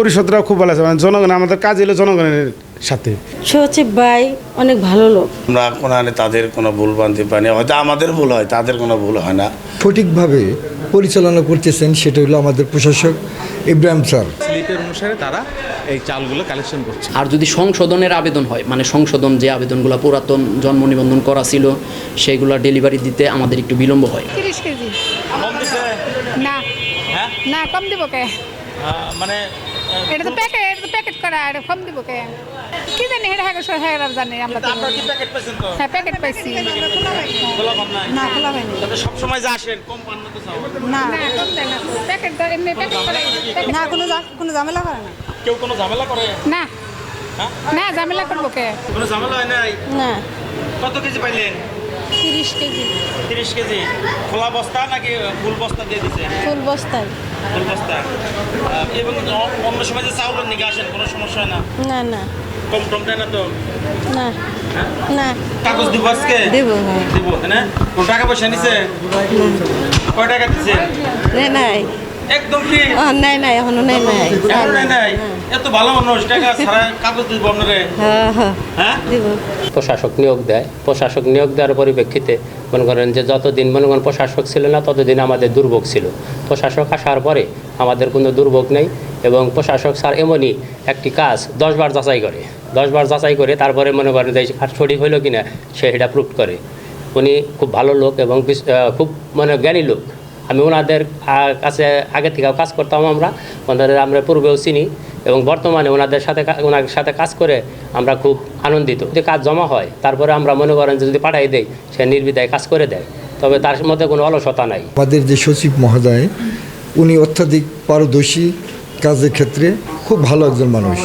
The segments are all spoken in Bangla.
পরিষদরাও খুব ভালো আছে। মানে জনগণ আমাদের কাজ এলো জনগণের সাথে। সে হচ্ছে ভাই অনেক ভালো লোক। আমরা কোনখানে তাদের কোনো ভুল বানতে পারি না। হয়তো আমাদের ভুল হয় তাদের কোনো ভুল হয় না। সঠিকভাবে পরিচালনা করতেছেন সেটা হলো আমাদের প্রশাসক ইব্রাহিম স্যার। স্লিপের অনুসারে তারা এই চালগুলো কালেকশন করছে। আর যদি সংশোধনের আবেদন হয় মানে সংশোধন যে আবেদনগুলো পুরাতন জন্ম নিবন্ধন করা ছিল সেইগুলো ডেলিভারি দিতে আমাদের একটু বিলম্ব হয়। তিরিশ কেজি। না। না কম দিব কে? মানে এটা তো প্যাকেট এটা তো প্যাকেট করা এটা কম দিব কে? কি জানি এটা হ্যাঁ হ্যাঁ জানি আমরা তো? হ্যাঁ প্যাকেট পাইছি। না খোলা হয়নি। সব সময় যা আসেন কম পান না তো চাও। না কম দেয় না। প্যাকেট এমনি প্যাকেট করা না কোনো কোনো ঝামেলা করে না। কেউ কোনো ঝামেলা করে? না। না ঝামেলা করব কে? কোনো ঝামেলা হয় নাই? না। কত কেজি পাইলেন? তিরিশ কেজি। তিরিশ কেজি। খোলা বস্তা নাকি ফুল বস্তা দিয়ে দিছে? ফুল বস্তায়। ফুল বস্তা। এবং অন্য সময় যে চাউলের নিকে আসেন কোনো সমস্যা হয় না? না না। কম টম দেয় না তো? না। না। কাগজ দিব আজকে? দেব হ্যাঁ। দিব না? কোন টাকা পয়সা নিছে? কয় টাকা দিছে? নাই নাই। একদম ও, নাই নাই এখনও নাই নাই। এখনও নাই নাই? এত ভালো মানুষ টাকা ছাড়া কাগজ দিব আপনারে? হ্যাঁ হ্যাঁ। হ্যাঁ? দিব। প্রশাসক নিয়োগ দেয়। প্রশাসক নিয়োগ দেওয়ার পরিপ্রেক্ষিতে মনে করেন যে যতদিন মনে করেন প্রশাসক ছিল না ততদিন আমাদের দুর্ভোগ ছিল। প্রশাসক আসার পরে আমাদের কোনো দুর্ভোগ নেই এবং প্রশাসক স্যার এমনই একটি কাজ দশবার যাচাই করে। দশবার যাচাই করে তারপরে মনে করেন যে আর সঠিক হইল কিনা সে এটা প্রুভ করে। উনি খুব ভালো লোক এবং খুব মানে জ্ঞানী লোক। আমি ওনাদের কাছে আগে থেকেও কাজ করতাম আমরা, ওনাদের আমরা পূর্বেও চিনি এবং বর্তমানে ওনাদের সাথে ওনার সাথে কাজ করে আমরা খুব আনন্দিত যদি কাজ জমা হয়। তারপরে আমরা মনে করেন যে যদি পাঠাই দেই, সে নির্বিধায় কাজ করে দেয়। তবে তার মধ্যে কোনো অলসতা নাই। আমাদের যে সচিব মহোদয়, উনি অত্যাধিক পারদর্শী কাজের ক্ষেত্রে খুব ভালো একজন মানুষ।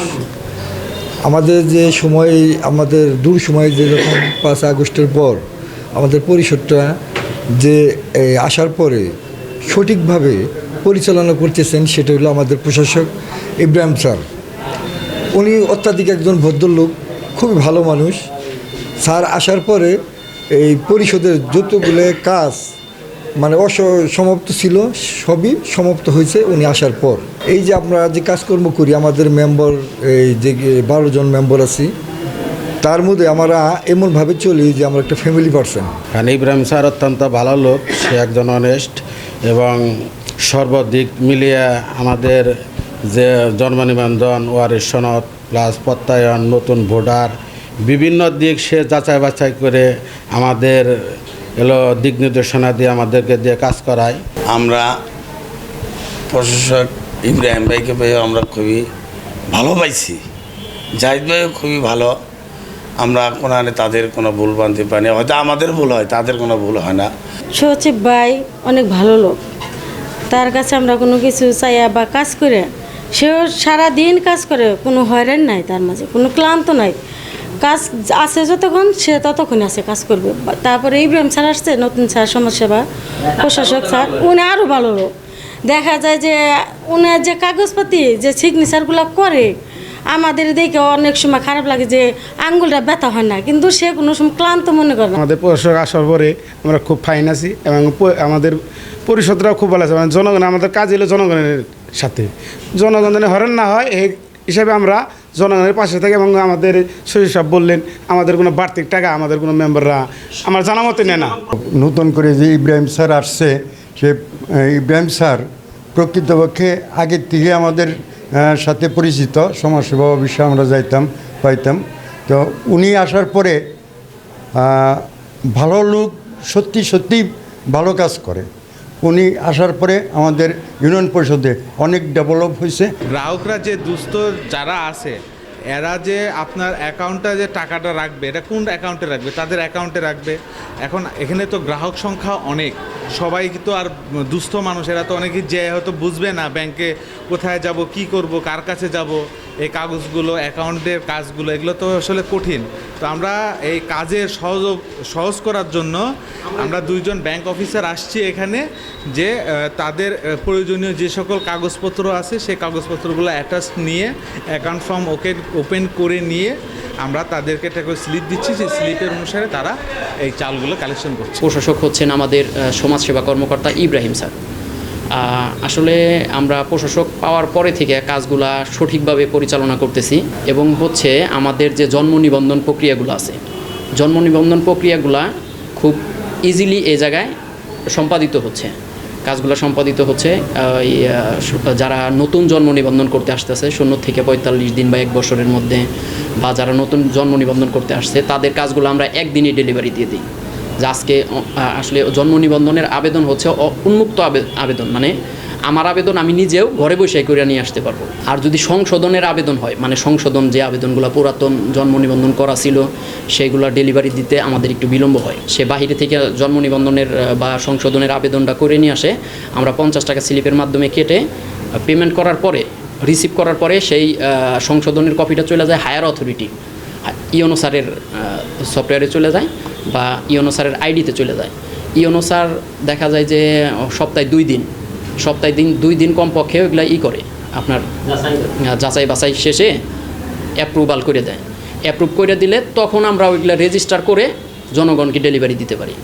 আমাদের যে সময়, আমাদের দূর সময় যে যখন পাঁচ আগস্টের পর আমাদের পরিষদটা যে আসার পরে সঠিকভাবে পরিচালনা করতেছেন সেটা হলো আমাদের প্রশাসক ইব্রাহিম স্যার। উনি অত্যাধিক একজন ভদ্রলোক, খুবই ভালো মানুষ। স্যার আসার পরে এই পরিষদের যতগুলো কাজ মানে অস সমাপ্ত ছিল, সবই সমাপ্ত হয়েছে উনি আসার পর। এই যে আমরা যে কাজকর্ম করি, আমাদের মেম্বার, এই যে বারো জন মেম্বার আছি, তার মধ্যে আমরা এমনভাবে চলি যে আমরা একটা ফ্যামিলি পার্সন কারণ ইব্রাহিম স্যার অত্যন্ত ভালো লোক, সে একজন অনেস্ট এবং সর্বদিক মিলিয়ে আমাদের যে জন্ম নিবন্ধন ওয়ারিশ সনদ, প্লাস প্রত্যায়ন, নতুন ভোটার, বিভিন্ন দিক সে যাচাই বাছাই করে আমাদের এলো দিক নির্দেশনা দিয়ে আমাদেরকে দিয়ে কাজ করায়। আমরা প্রশাসক ইব্রাহিম ভাইকে পেয়ে আমরা খুবই ভালো পাইছি। জাহিদ ভাইও খুবই ভালো। আমরা কোনখানে তাদের কোনো ভুল বানতে পারি না। হয়তো আমাদের ভুল হয়, তাদের কোনো ভুল হয় না। সে হচ্ছে ভাই অনেক ভালো লোক। তার কাছে আমরা কোনো কিছু চাইয়া বা কাজ করে, সেও সারা দিন কাজ করে, কোনো হয়রান নাই তার মাঝে, কোনো ক্লান্ত নাই। কাজ আছে যতক্ষণ, সে ততক্ষণ আছে কাজ করবে। তারপরে ইব্রাহিম স্যার আসছে, নতুন স্যার, সমাজসেবা প্রশাসক স্যার, উনি আরও ভালো লোক। দেখা যায় যে উনার যে কাগজপাতি, যে সিগনেচারগুলো করে আমাদের দেখে অনেক সময় খারাপ লাগে যে আঙ্গুলটা ব্যথা হয় না কিন্তু সে কোনো সময় ক্লান্ত মনে করে না। আমাদের প্রশাসক আসার পরে আমরা খুব ফাইন আছি এবং প- আমাদের পরিষদরাও খুব ভালো আছে মানে জনগণ আমাদের কাজ হলো জনগণের সাথে। জনগণ যেন হরেন না হয় এই হিসাবে আমরা জনগণের পাশে থাকি এবং আমাদের শরীর সাহেব বললেন আমাদের কোনো বাড়তি টাকা আমাদের কোনো মেম্বাররা আমার জানা মতে নেয় না। নতুন করে যে ইব্রাহিম স্যার আসছে সে আহ, ইব্রাহিম স্যার প্রকৃতপক্ষে আগের থেকে আমাদের সাথে পরিচিত, সমাজসেবা অফিসে আমরা যাইতাম, পাইতাম। তো উনি আসার পরে ভালো লোক, সত্যি সত্যি ভালো কাজ করে। উনি আসার পরে আমাদের ইউনিয়ন পরিষদে অনেক ডেভেলপ হয়েছে। গ্রাহকরা যে দুস্থ যারা আছে, এরা যে আপনার অ্যাকাউন্টে যে টাকাটা রাখবে, এটা কোন অ্যাকাউন্টে রাখবে? তাদের অ্যাকাউন্টে রাখবে। এখন এখানে তো গ্রাহক সংখ্যা অনেক। সবাই তো আর দুস্থ মানুষ, এরা তো অনেকে যে হয়তো বুঝবে না ব্যাংকে কোথায় যাব, কি করব, কার কাছে যাব। এই কাগজগুলো, অ্যাকাউন্টের কাজগুলো, এগুলো তো আসলে কঠিন। তো আমরা এই কাজের সহজ সহজ করার জন্য আমরা দুইজন ব্যাংক অফিসার আসছি এখানে যে তাদের প্রয়োজনীয় যে সকল কাগজপত্র আছে, সেই কাগজপত্রগুলো অ্যাটাচ নিয়ে অ্যাকাউন্ট ফর্ম ওকে ওপেন করে নিয়ে আমরা তাদেরকে একটা করে স্লিপ দিচ্ছি। সেই স্লিপের অনুসারে তারা এই চালগুলো কালেকশন করছে। প্রশাসক হচ্ছেন আমাদের সমাজসেবা কর্মকর্তা ইব্রাহিম স্যার। আসলে আমরা প্রশাসক পাওয়ার পরে থেকে কাজগুলা সঠিকভাবে পরিচালনা করতেছি এবং হচ্ছে আমাদের যে জন্ম নিবন্ধন প্রক্রিয়াগুলো আছে, জন্ম নিবন্ধন প্রক্রিয়াগুলা খুব ইজিলি এ জায়গায় সম্পাদিত হচ্ছে। কাজগুলো সম্পাদিত হচ্ছে যারা নতুন জন্ম নিবন্ধন করতে আসতেছে শূন্য থেকে পঁয়তাল্লিশ দিন বা এক বছরের মধ্যে, বা যারা নতুন জন্ম নিবন্ধন করতে আসছে, তাদের কাজগুলো আমরা একদিনই ডেলিভারি দিয়ে দিই। যে আজকে আসলে জন্ম নিবন্ধনের আবেদন হচ্ছে উন্মুক্ত আবে- আবেদন মানে আমার আবেদন আমি নিজেও ঘরে বসে করে নিয়ে আসতে পারব। আর যদি সংশোধনের আবেদন হয় মানে সংশোধন যে আবেদনগুলো পুরাতন জন্ম নিবন্ধন করা ছিল, সেগুলো ডেলিভারি দিতে আমাদের একটু বিলম্ব হয়। সে বাহিরে থেকে জন্ম নিবন্ধনের বা সংশোধনের আবেদনটা করে নিয়ে আসে। আমরা পঞ্চাশ টাকা স্লিপের মাধ্যমে কেটে পেমেন্ট করার পরে রিসিভ করার পরে সেই সংশোধনের কপিটা চলে যায় হায়ার অথরিটি ইওনো স্যারের সফটওয়্যারে চলে যায় বা ইয়নোসারের আইডিতে চলে যায়। ইয়নোসার দেখা যায় যে সপ্তাহে দুই দিন সপ্তাহে দিন দুই দিন কমপক্ষে ওইগুলো ই করে আপনার যাচাই বাছাই শেষে অ্যাপ্রুভাল করে দেয়। অ্যাপ্রুভ করে দিলে তখন আমরা ওইগুলো রেজিস্টার করে জনগণকে ডেলিভারি দিতে পারি।